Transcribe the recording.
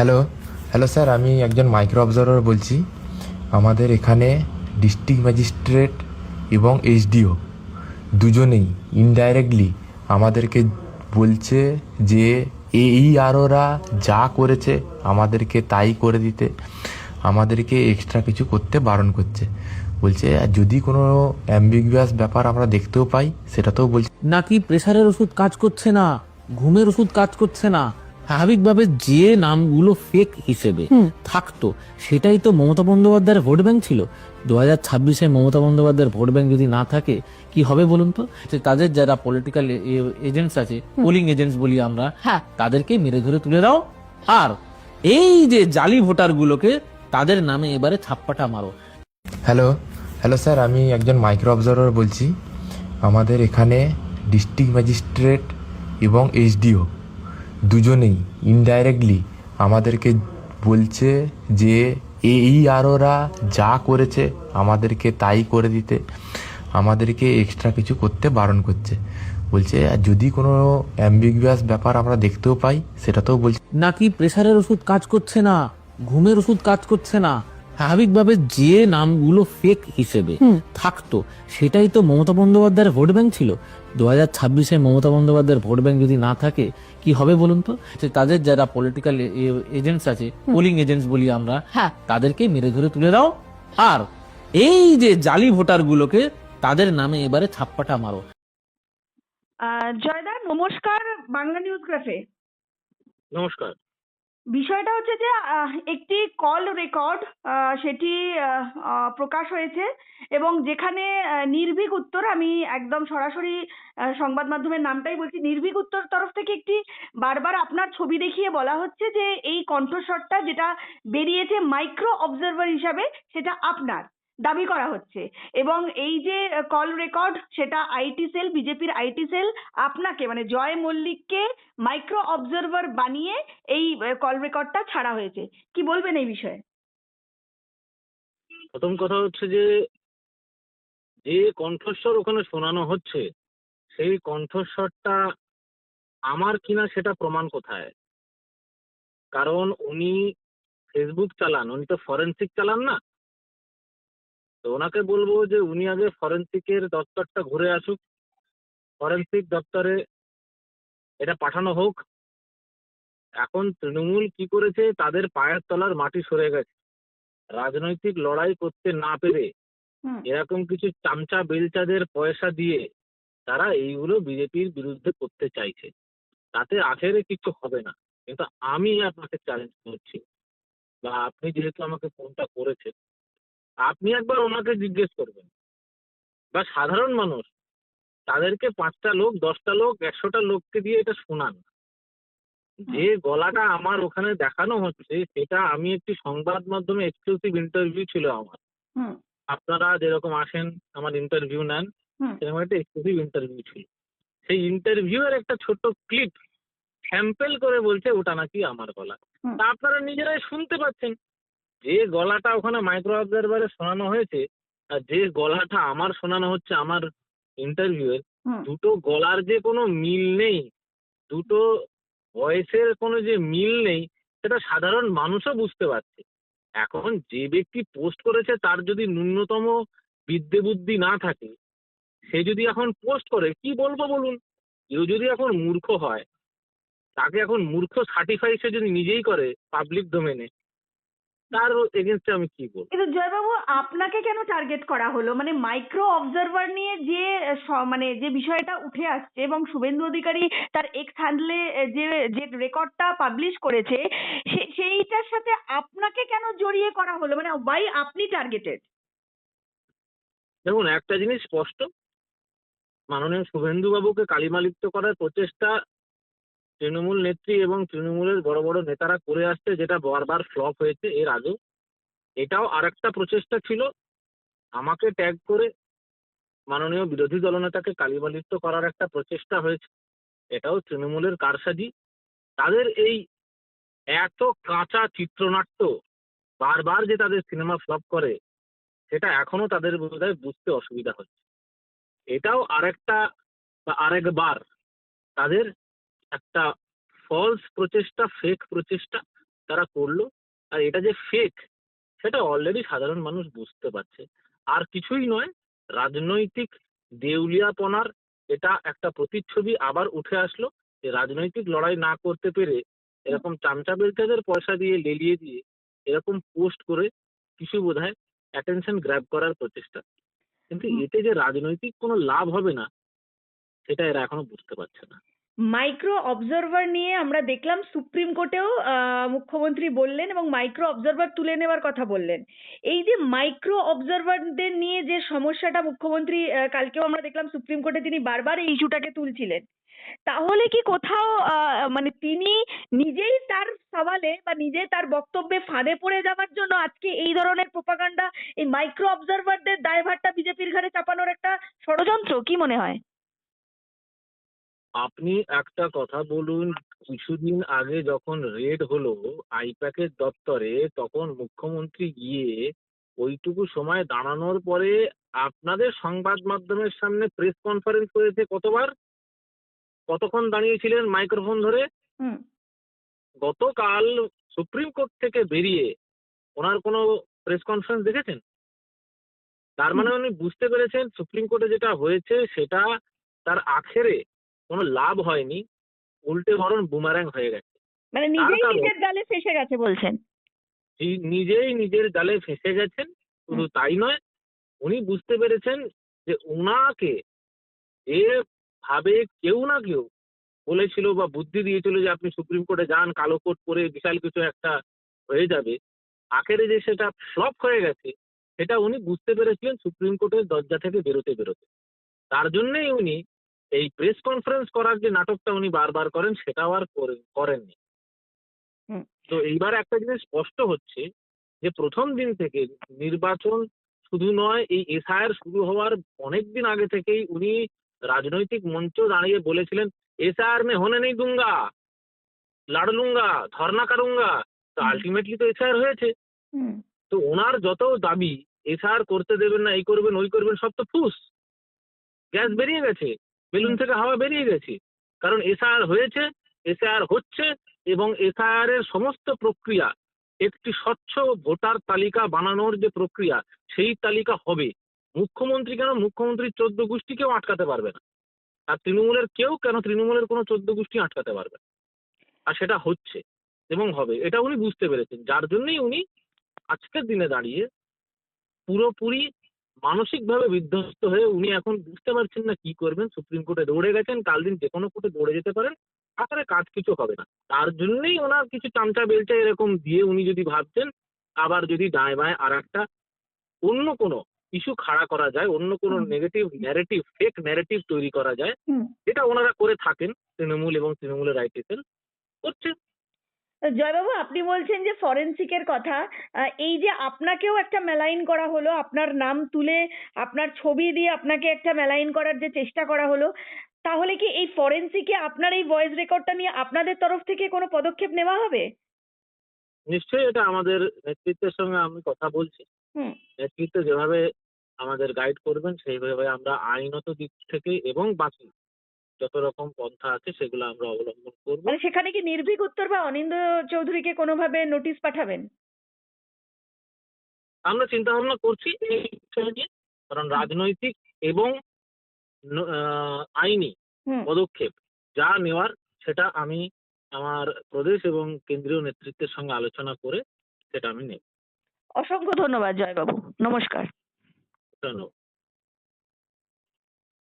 Hello hello sir আমি একজন micro observer বলছি। আমাদের এখানে ডিস্ট্রিক্ট ম্যাজিস্ট্রেট এবং এইচডিও দুজনেই ইনডাইরেক্টলি আমাদেরকে বলছে যে এই আরোরা যা করেছে আমাদেরকে তাই করে দিতে, আমাদেরকে এক্সট্রা কিছু করতে বারণ করছে। বলছে যদি কোনো অ্যাম্বিগুয়াস ব্যাপার আমরা দেখতেও পাই, সেটাতেও বলছে নাকি প্রেশারের ওষুধ কাজ করছে না? ঘুমের ওষুধ কাজ করছে না? স্বাভাবিকভাবে যে নামগুলো ফেক হিসেবে থাকতো সেটাই তো মমতা বন্দ্যোপাধ্যায়ের ভোট ব্যাংক ছিল। দু হাজার ছাব্বিশে মমতা বন্দ্যোপাধ্যায়ের ভোট ব্যাংক যদি না থাকে কি হবে বলুন তো? তাদের যারা পলিটিক্যাল এজেন্টস আছে পোলিং এজেন্টস বলি আমরা হ্যাঁ। তাদেরকে মেরে ধরে তুলে দাও। আর এই যে জালি ভোটারগুলোকে তাদের নামে এবারে ছাপ্পাটা মারো। হ্যালো হ্যালো স্যার আমি একজন মাইক্রো অবজারভার বলছি। আমাদের এখানে ডিস্ট্রিক্ট ম্যাজিস্ট্রেট এবং এইচডিও দুজনেই ইনডাইরেক্টলি আমাদেরকে বলছে যে, এই আরোরা যা করেছে আমাদেরকে তাই করে দিতে, আমাদেরকে এক্সট্রা কিছু করতে বারণ করছে। বলছে যদি কোনো অ্যাম্বিগুয়াস ব্যাপার আমরা দেখতেও পাই সেটা তো বলছে নাকি প্রেশারের ওষুধ কাজ করছে না? ঘুমের ওষুধ কাজ করছে না? স্বাভাবিকভাবে যে নামগুলো ফেক হিসেবে থাকতো সেটাই তো মমতা বন্দ্যোপাধ্যায়ের ভোট ব্যাংক ছিল। দু হাজার ছাব্বিশে মমতা বন্দ্যোপাধ্যায়ের ভোট ব্যাংক যদি না থাকে কি হবে বলুন তো? তাদের যারা পলিটিক্যাল এজেন্টস আছে পোলিং এজেন্টস বলি আমরা হ্যাঁ। তাদেরকে মেরে ধরে তুলে দাও। আর এই যে জালি ভোটারগুলোকে তাদের নামে এবারে ছাপ্পাটা মারো। জয়দা নমস্কার বাংলা নিউজ গ্রাফে নমস্কার। বিষয়টা হচ্ছে যে একটি কল রেকর্ড সেটি প্রকাশ হয়েছে এবং যেখানে নির্ভীক উত্তর, আমি একদম সরাসরি সংবাদ মাধ্যমের নামটাই বলছি, নির্ভীক উত্তর তরফ থেকে একটি বারবার আপনার ছবি দেখিয়ে বলা হচ্ছে যে, এই কণ্ঠস্বরটা যেটা বেরিয়েছে মাইক্রো অবজারভার হিসাবে, সেটা আপনার। দাবি করা হচ্ছে। এবং এই যে কল রেকর্ড সেটা আইটি সেল বিজেপির আইটি সেল আপনাকে মানে জয় মল্লিককে মাইক্রো অবজারভার বানিয়ে এই কল রেকর্ডটা ছাড়া হয়েছে। কি বলবেন এই বিষয়ে? প্রথম কথা হচ্ছে যে যে কণ্ঠস্বর ওখানে শোনানো হচ্ছে, সেই কণ্ঠস্বরটা আমার কিনা সেটা প্রমাণ কোথায়? কারণ উনি ফেসবুক চালান, উনি তো ফরেন্সিক চালান না। তো ওনাকে বলব যে উনি আগে ফরেন্সিকের দপ্তরটা ঘুরে আসুক। ফরেন্সিক দপ্তরে এটা পাঠানো হোক। এখন তৃণমূল কি করেছে? তাদের পায়ের তলার মাটি সরে গেছে। রাজনৈতিক লড়াই করতে না পেরে এরকম কিছু চামচা বেলচাদের পয়সা দিয়ে তারা এইগুলো বিজেপির বিরুদ্ধে করতে চাইছে। তাতে আখেরে কিছু হবে না। কিন্তু আমি আপনাকে চ্যালেঞ্জ করছি বা আপনি যেহেতু আমাকে ফোনটা করেছেন আপনি একবার ওনাকে জিজ্ঞেস করবেন। বা সাধারণ মানুষ তাদেরকে পাঁচটা লোক দশটা লোক একশোটা লোককে দিয়ে এটা শোনান। যে গলাটা আমার ওখানে দেখানো হচ্ছে সেটা আমি একটি সংবাদ মাধ্যমে এক্সক্লুসিভ ইন্টারভিউ ছিল আমার। আপনারা যেরকম আসেন আমার ইন্টারভিউ নেন সেরকম একটা এক্সক্লুসিভ ইন্টারভিউ ছিল। সেই ইন্টারভিউ এর একটা ছোট্ট ক্লিপ স্যাম্পেল করে বলছে ওটা নাকি আমার গলা। তা আপনারা নিজেরাই শুনতে পাচ্ছেন। যে গলাটা ওখানে মাইক্রো অবজারভারে শোনানো হয়েছে আর যে গলাটা আমার শোনানো হচ্ছে আমার ইন্টারভিউ এর দুটো গলার যে কোনো মিল নেই দুটো ভয়েসের কোনো যে মিল নেই সেটা সাধারণ মানুষও বুঝতে পারছে। এখন যে ব্যক্তি পোস্ট করেছে তার যদি ন্যূনতম বিদ্যে বুদ্ধি না থাকে সে যদি এখন পোস্ট করে কি বলব বলুন? কেউ যদি এখন মূর্খ হয় তাকে এখন মূর্খ সার্টিফাই সে যদি নিজেই করে পাবলিক ডোমেনে তার এগেনস্টে আমি কি বলব? কিন্তু জয়বাবু আপনাকে কেন টার্গেট করা হলো? মানে মাইক্রো অবজারভার নিয়ে যে মানে যে বিষয়টা উঠে আসছে এবং শুভেন্দু অধিকারী তার এক্স হ্যান্ডলে যে যে রেকর্ডটা পাবলিশ করেছে সেইটার সাথে আপনাকে কেন জড়িয়ে করা হলো? মানে বাই আপনি টার্গেটেড দেখুন একটা জিনিস স্পষ্ট। মাননীয় শুভেন্দু বাবুকে কালিমালিপ্ত করার প্রচেষ্টা তৃণমূল নেত্রী এবং তৃণমূলের বড় বড় নেতারা করে আসছে, যেটা বারবার ফ্লপ হয়েছে এর আগেও। এটাও আরেকটা প্রচেষ্টা ছিল। আমাকে ট্যাগ করে মাননীয় বিরোধী দলনেতাকে কালিমালিপ্ত করার একটা প্রচেষ্টা হয়েছে। এটাও তৃণমূলের কারসাজি। তাদের এই এত কাঁচা চিত্রনাট্য বারবার যে তাদের সিনেমা ফ্লপ করে, সেটা এখনও তাদের বোধহয় বুঝতে অসুবিধা হচ্ছে। এটাও আরেকটা বা আরেকবার তাদের একটা ফলস প্রচেষ্টা ফেক প্রচেষ্টা তারা করল। আর এটা যে ফেক সেটা অলরেডি সাধারণ মানুষ বুঝতে পারছে। আর কিছুই নয় রাজনৈতিক দেউলিয়াপনার এটা একটা প্রতিচ্ছবি আবার উঠে আসলো যে রাজনৈতিক লড়াই না করতে পেরে এরকম চামচা বেলচাদের পয়সা দিয়ে লেলিয়ে দিয়ে এরকম পোস্ট করে কিছু বোধহয় অ্যাটেনশন গ্র্যাব করার প্রচেষ্টা। কিন্তু এতে যে রাজনৈতিক কোনো লাভ হবে না সেটা এরা এখনও বুঝতে পারছে না। মাইক্রো অবজারভার নিয়ে আমরা দেখলাম সুপ্রিম কোর্টেও মুখ্যমন্ত্রী বললেন এবং মাইক্রো অবজারভার তুলে নেওয়ার কথা বললেন। এই যে মাইক্রো অবজারভারদের নিয়ে যে সমস্যাটা মুখ্যমন্ত্রী কালকেও আমরা দেখলাম সুপ্রিম কোর্টে তিনি বারবার এই ইস্যুটাকে তুলছিলেন। তাহলে কি কোথাও মানে তিনি নিজেই তার সওয়ালে বা নিজে তার বক্তব্যে ফাঁদে পড়ে যাওয়ার জন্য আজকে এই ধরনের প্রোপাগান্ডা এই মাইক্রো অবজারভারদের দায়ভারটা বিজেপির ঘাড়ে চাপানোর একটা ষড়যন্ত্র, কি মনে হয়? আপনি একটা কথা বলুন কিছুদিন আগে যখন রেড হলো আইপ্যাকের দপ্তরে তখন মুখ্যমন্ত্রী গিয়ে ওইটুকু সময় দাঁড়ানোর পরে আপনাদের সংবাদ মাধ্যমের সামনে প্রেস কনফারেন্স করেছে কতবার? কতক্ষণ দাঁড়িয়েছিলেন মাইক্রোফোন ধরে? হুম। গতকাল সুপ্রিম কোর্ট থেকে বেরিয়ে ওনার কোনো প্রেস কনফারেন্স দেখেছেন? তার মানে উনি বুঝতে পেরেছেন সুপ্রিম কোর্টে যেটা হয়েছে সেটা তার আখেরে কোনো লাভ হয়নি উল্টে বরং বুমার্যাং হয়ে গেছে। মানে নিজেই নিজের জালে ফেসে গেছে বলছেন? নিজেই নিজের জালে ফেঁসে গেছেন শুধু তাই নয় উনি বুঝতে পেরেছেন যে উনাকে এ ভাবে কেউ না কেউ বলেছিল বা বুদ্ধি দিয়েছিল যে আপনি সুপ্রিম কোর্টে যান কালো কোট পরে বিশাল কিছু একটা হয়ে যাবে। আখেরে যে সেটা ফ্লপ হয়ে গেছে সেটা উনি বুঝতে পেরেছিলেন সুপ্রিম কোর্টের দরজা থেকে বেরোতে বেরোতে। তার জন্যই উনি এই প্রেস কনফারেন্স করার যে নাটকটা উনি বারবার করেন সেটাও আর করেননি। তো এইবার একটা জিনিস স্পষ্ট হচ্ছে যে প্রথম দিন থেকে নির্বাচন শুধু নয় এই এসআইআর শুরু হওয়ার অনেক দিন আগে থেকেই উনি রাজনৈতিক মঞ্চ দাঁড়িয়ে বলেছিলেন এসআইআর মে হোনে নেই দুঙ্গা লাড় লুঙ্গা ধর্না কারুঙ্গা। তো আলটিমেটলি তো এসআইআর হয়েছে। তো ওনার যত দাবি এসআর করতে দেবেন না এই করবেন ওই করবেন সব তো ফুস। গ্যাস বেরিয়ে গেছে। বেলুন থেকে হাওয়া বেরিয়ে গেছে। কারণ এসআর হয়েছে, এসআর হচ্ছে এবং এসআর এর সমস্ত প্রক্রিয়া, একটি স্বচ্ছ ভোটার তালিকা বানানোর যে প্রক্রিয়া, সেই তালিকা হবে। মুখ্যমন্ত্রী কেন? মুখ্যমন্ত্রীর চোদ্দ গোষ্ঠী কেউ আটকাতে পারবে না। আর তৃণমূলের কেউ কেন? তৃণমূলের কোনো চোদ্দ গোষ্ঠী আটকাতে পারবে না। আর সেটা হচ্ছে এবং হবে, এটা উনি বুঝতে পেরেছেন। যার জন্যই উনি আজকের দিনে দাঁড়িয়ে পুরোপুরি মানসিকভাবে বিধ্বস্ত হয়ে উনি এখন বুঝতে পারছেন না কি করবেন। সুপ্রিম কোর্টে দৌড়ে গেছেন কাল দিন যে কোনো কোর্টে দৌড়ে যেতে পারেন আকারে কাজ কিছু হবে না। তার জন্যই ওনার কিছু চামচা বেলচা এরকম দিয়ে উনি যদি ভাবছেন আবার যদি দায় বায় আর একটা অন্য কোনো ইস্যু খাড়া করা যায় অন্য কোনো নেগেটিভ ন্যারেটিভ ফেক ন্যারেটিভ তৈরি করা যায় যেটা ওনারা করে থাকেন তৃণমূল এবং তৃণমূলের রাইটেসেল করছে জয়বাবু আপনি বলছেন যে ফরেনসিকের কথা। আহ, এই যে আপনাকেও একটা মেলাইন করা হলো আপনার নাম তুলে আপনার ছবি দিয়ে আপনাকে একটা মেলাইন করার যে চেষ্টা করা হলো তাহলে কি এই ফরেনসিকে আপনার এই ভয়েস রেকর্ডটা নিয়ে আপনাদের তরফ থেকে কোনো পদক্ষেপ নেওয়া হবে? নিশ্চয়ই এটা আমাদের নেতৃত্বের সঙ্গে আমি কথা বলছি। হুম। নেতৃত্ব যেভাবে আমাদের গাইড করবেন সেইভাবে আমরা আইনত দিক থেকে এবং বাকি যত রকম পন্থা আছে সেগুলো আমরা অবলম্বন করব। মানে সেখানে কি নির্ভীক উত্তর বা অনিন্দ চৌধুরীকে কোনোভাবে নোটিশ পাঠাবেন? আমরা চিন্তা ভাবনা করছি এই বিষয় নিয়ে কারণ রাজনৈতিক এবং আইনি পদক্ষেপ যা নেওয়ার সেটা আমি আমার প্রদেশ এবং কেন্দ্রীয় নেতৃত্বের সঙ্গে আলোচনা করে সেটা আমি নেব। অসংখ্য ধন্যবাদ জয়বাবু। নমস্কার। ধন্যবাদ।